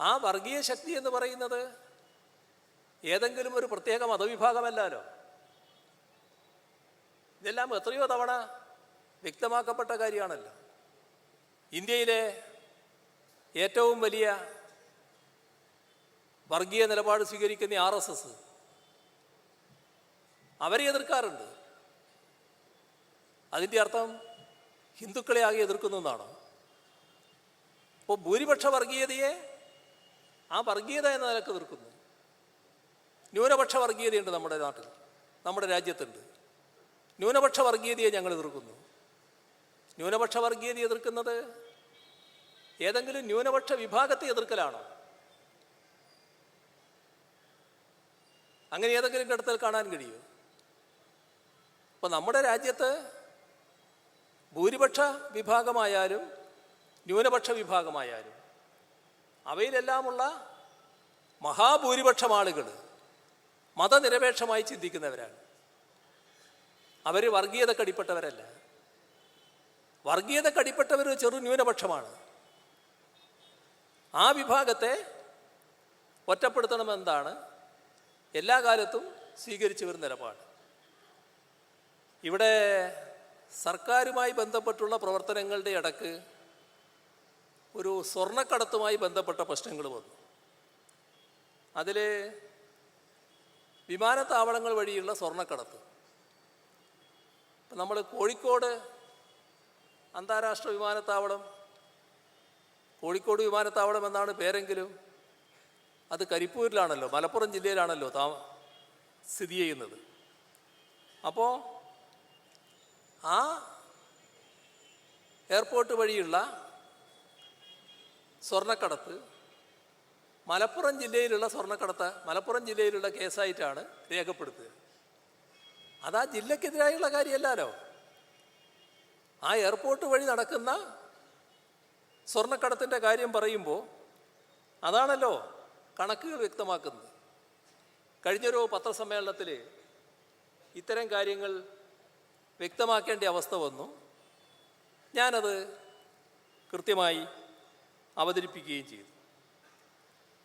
ആ വർഗീയ ശക്തി എന്ന് പറയുന്നത് ഏതെങ്കിലും ഒരു പ്രത്യേക മതവിഭാഗമല്ലല്ലോ ഇതെല്ലാം എത്രയോ തവണ വ്യക്തമാക്കപ്പെട്ട കാര്യമാണല്ലോ. ഇന്ത്യയിലെ ഏറ്റവും വലിയ വർഗീയ നിലപാട് സ്വീകരിക്കുന്ന ആർ എസ് എസ് അവരെ എതിർക്കാറുണ്ട്. അതിന്റെ അർത്ഥം ഹിന്ദുക്കളെ ആകെ എതിർക്കുന്നു അപ്പോൾ ഭൂരിപക്ഷ വർഗീയതയെ ആ വർഗീയത എന്ന നിലയ്ക്ക് തീർക്കുന്നു ന്യൂനപക്ഷ വർഗീയതയുണ്ട് നമ്മുടെ നാട്ടിൽ നമ്മുടെ രാജ്യത്തുണ്ട്. ന്യൂനപക്ഷ വർഗീയതയെ ഞങ്ങൾ എതിർക്കുന്നു. ന്യൂനപക്ഷ വർഗീയത എതിർക്കുന്നത് ഏതെങ്കിലും ന്യൂനപക്ഷ വിഭാഗത്തെ എതിർക്കലാണോ? അങ്ങനെ ഏതെങ്കിലും കിടത്തൽ കാണാൻ കഴിയുമോ അപ്പോൾ നമ്മുടെ രാജ്യത്ത് ഭൂരിപക്ഷ വിഭാഗമായാലും ന്യൂനപക്ഷ വിഭാഗമായാലും അവയിലെല്ലാമുള്ള മഹാഭൂരിപക്ഷം ആളുകൾ മതനിരപേക്ഷമായി ചിന്തിക്കുന്നവരാണ്. അവർ വർഗീയത കടിപ്പെട്ടവരല്ല വർഗീയത കടിപ്പെട്ടവർ ചെറു ന്യൂനപക്ഷമാണ്. ആ വിഭാഗത്തെ ഒറ്റപ്പെടുത്തണമെന്നാണ് എല്ലാ കാലത്തും സ്വീകരിച്ചു വരുന്ന നിലപാട്. ഇവിടെ സർക്കാരുമായി ബന്ധപ്പെട്ടുള്ള പ്രവർത്തനങ്ങളുടെ ഇടയ്ക്ക് ഒരു സ്വർണക്കടത്തുമായി ബന്ധപ്പെട്ട പ്രശ്നങ്ങൾ വന്നു. അതിൽ വിമാനത്താവളങ്ങൾ വഴിയുള്ള സ്വർണക്കടത്ത്. നമ്മൾ കോഴിക്കോട് അന്താരാഷ്ട്ര വിമാനത്താവളം കോഴിക്കോട് വിമാനത്താവളം എന്നാണ് പേരെങ്കിലും അത് കരിപ്പൂരിലാണല്ലോ മലപ്പുറം ജില്ലയിലാണല്ലോ താ സ്ഥിതി ചെയ്യുന്നത്. അപ്പോൾ ആ എയർപോർട്ട് വഴിയുള്ള സ്വർണക്കടത്ത്. മലപ്പുറം ജില്ലയിലുള്ള സ്വർണക്കടത്ത് മലപ്പുറം ജില്ലയിലുള്ള കേസായിട്ടാണ് രേഖപ്പെടുത്തുക. അത് ആ ജില്ലക്കെതിരായുള്ള കാര്യമല്ലല്ലോ. ആ എയർപോർട്ട് വഴി നടക്കുന്ന സ്വർണക്കടത്തിന്റെ കാര്യം പറയുമ്പോൾ അതാണല്ലോ കണക്കുകൾ വ്യക്തമാക്കുന്നത്. കഴിഞ്ഞൊരു പത്രസമ്മേളനത്തിൽ ഇത്തരം കാര്യങ്ങൾ വ്യക്തമാക്കേണ്ട അവസ്ഥ വന്നു. ഞാനത് കൃത്യമായി അവതരിപ്പിക്കുകയും ചെയ്തു.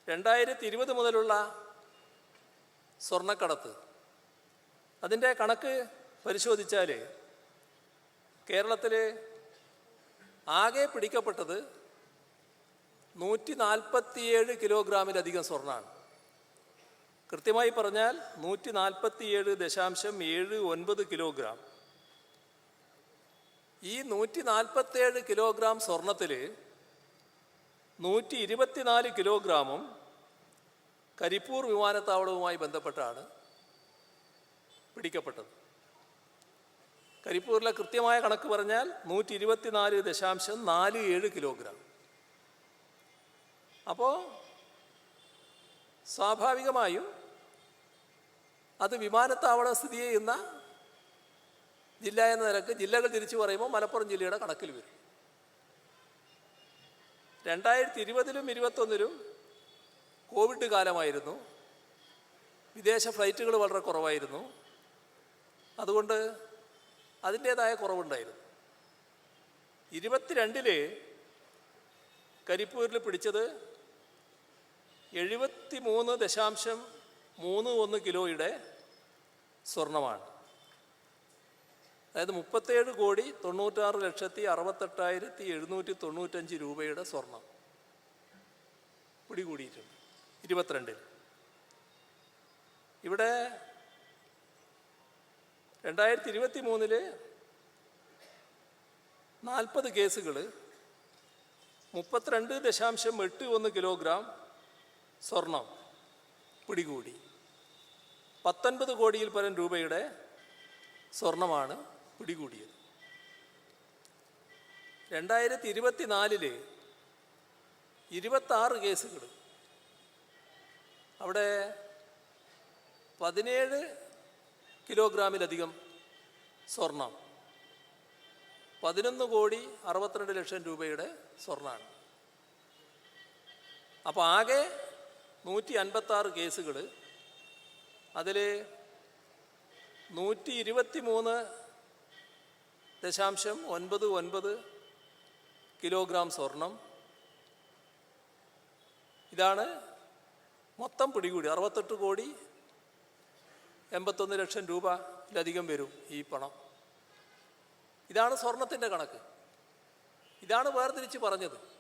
രണ്ടായിരത്തി ഇരുപത് മുതലുള്ള സ്വർണക്കടത്ത്. അതിന്റെ കണക്ക് പരിശോധിച്ചാൽ കേരളത്തിൽ ആകെ പിടിക്കപ്പെട്ടത് നൂറ്റി നാൽപ്പത്തിയേഴ് കിലോഗ്രാമിലധികം സ്വർണമാണ് കൃത്യമായി പറഞ്ഞാൽ നൂറ്റി നാൽപ്പത്തിയേഴ് ദശാംശം ഏഴ് ഒൻപത് കിലോഗ്രാം. ഈ നൂറ്റി നാൽപ്പത്തേഴ് കിലോഗ്രാം സ്വർണത്തിൽ നൂറ്റി ഇരുപത്തിനാല് കിലോഗ്രാമും കരിപ്പൂർ വിമാനത്താവളവുമായി ബന്ധപ്പെട്ടാണ് പിടിക്കപ്പെട്ടത്. കരിപ്പൂരിലെ കൃത്യമായ കണക്ക് പറഞ്ഞാൽ നൂറ്റി ഇരുപത്തിനാല് ദശാംശം നാല് ഏഴ് കിലോഗ്രാം. അപ്പോൾ സ്വാഭാവികമായും അത് വിമാനത്താവളം സ്ഥിതി ചെയ്യുന്ന ജില്ല എന്ന നിലയ്ക്ക് ജില്ലകൾ തിരിച്ചു പറയുമ്പോൾ മലപ്പുറം ജില്ലയുടെ കണക്കിൽ വരും. രണ്ടായിരത്തി ഇരുപതിലും ഇരുപത്തൊന്നിലും കോവിഡ് കാലമായിരുന്നു. വിദേശ ഫ്ലൈറ്റുകൾ വളരെ കുറവായിരുന്നു. അതുകൊണ്ട് അതിന്റേതായ കുറവുണ്ടായിരുന്നു. ഇരുപത്തിരണ്ടിൽ കരിപ്പൂരിൽ പിടിച്ചത് എഴുപത്തി മൂന്ന് ദശാംശം മൂന്ന് ഒന്ന് കിലോയുടെ സ്വർണമാണ്. അതായത് മുപ്പത്തേഴ് കോടി തൊണ്ണൂറ്റാറ് ലക്ഷത്തി അറുപത്തെട്ടായിരത്തി എഴുന്നൂറ്റി തൊണ്ണൂറ്റഞ്ച് രൂപയുടെ സ്വർണം പിടികൂടിയിട്ടുണ്ട്. ഇരുപത്തിരണ്ടിൽ. ഇവിടെ രണ്ടായിരത്തി ഇരുപത്തി മൂന്നിൽ നാൽപ്പത് കേസുകൾ മുപ്പത്തിരണ്ട് ദശാംശം എട്ട് ഒന്ന് കിലോഗ്രാം സ്വർണം പിടികൂടി. പത്തൊൻപത് കോടിയിൽ പരം രൂപയുടെ സ്വർണമാണ് പിടികൂടിയത്. രണ്ടായിരത്തി ഇരുപത്തിനാലിൽ ഇരുപത്താറ് കേസുകൾ അവിടെ പതിനേഴ് കിലോഗ്രാമിലധികം സ്വർണം. പതിനൊന്ന് കോടി അറുപത്തിരണ്ട് ലക്ഷം രൂപയുടെ സ്വർണമാണ് അപ്പോൾ ആകെ നൂറ്റി അൻപത്താറ് കേസുകൾ അതിൽ നൂറ്റി ഇരുപത്തി മൂന്ന് ദശാംശം ഒൻപത് ഒൻപത് കിലോഗ്രാം സ്വർണം. ഇതാണ് മൊത്തം പിടികൂടി. അറുപത്തെട്ട് കോടി എൺപത്തൊന്ന് ലക്ഷം രൂപയിലധികം വരും ഈ പണം. ഇതാണ് സ്വർണത്തിന്റെ കണക്ക്. ഇതാണ് വേർതിരിച്ച് പറഞ്ഞത്.